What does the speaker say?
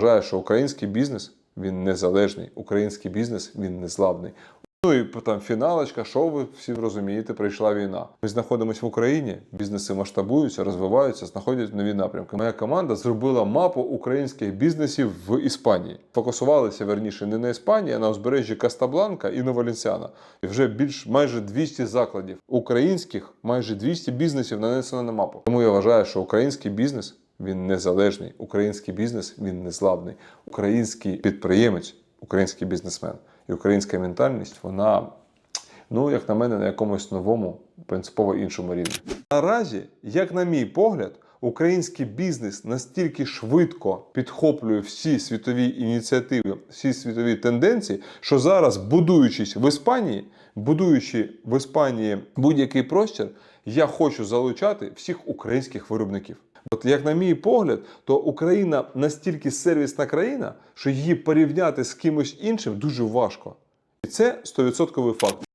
вважаю, що український бізнес він незалежний, український бізнес він незламний. Ну і там фіналочка, що ви всі розумієте, прийшла війна. Ми знаходимося в Україні, бізнеси масштабуються, розвиваються, знаходять нові напрямки. Моя команда зробила мапу українських бізнесів в Іспанії. Фокусувалися верніше не на Іспанії, а на узбережжі Кастабланка і Новоленсіана. І вже більш майже 200 закладів українських, майже 200 бізнесів нанесено на мапу. Тому я вважаю, що український бізнес він незалежний, український бізнес він незламний, український підприємець, український бізнесмен і українська ментальність, вона, ну, як на мене, на якомусь новому, принципово іншому рівні. Наразі, як на мій погляд, український бізнес настільки швидко підхоплює всі світові ініціативи, всі світові тенденції, що зараз, будуючись в Іспанії, будуючи в Іспанії будь-який простір, я хочу залучати всіх українських виробників. От як на мій погляд, то Україна настільки сервісна країна, що її порівняти з кимось іншим дуже важко. І це 100% факт.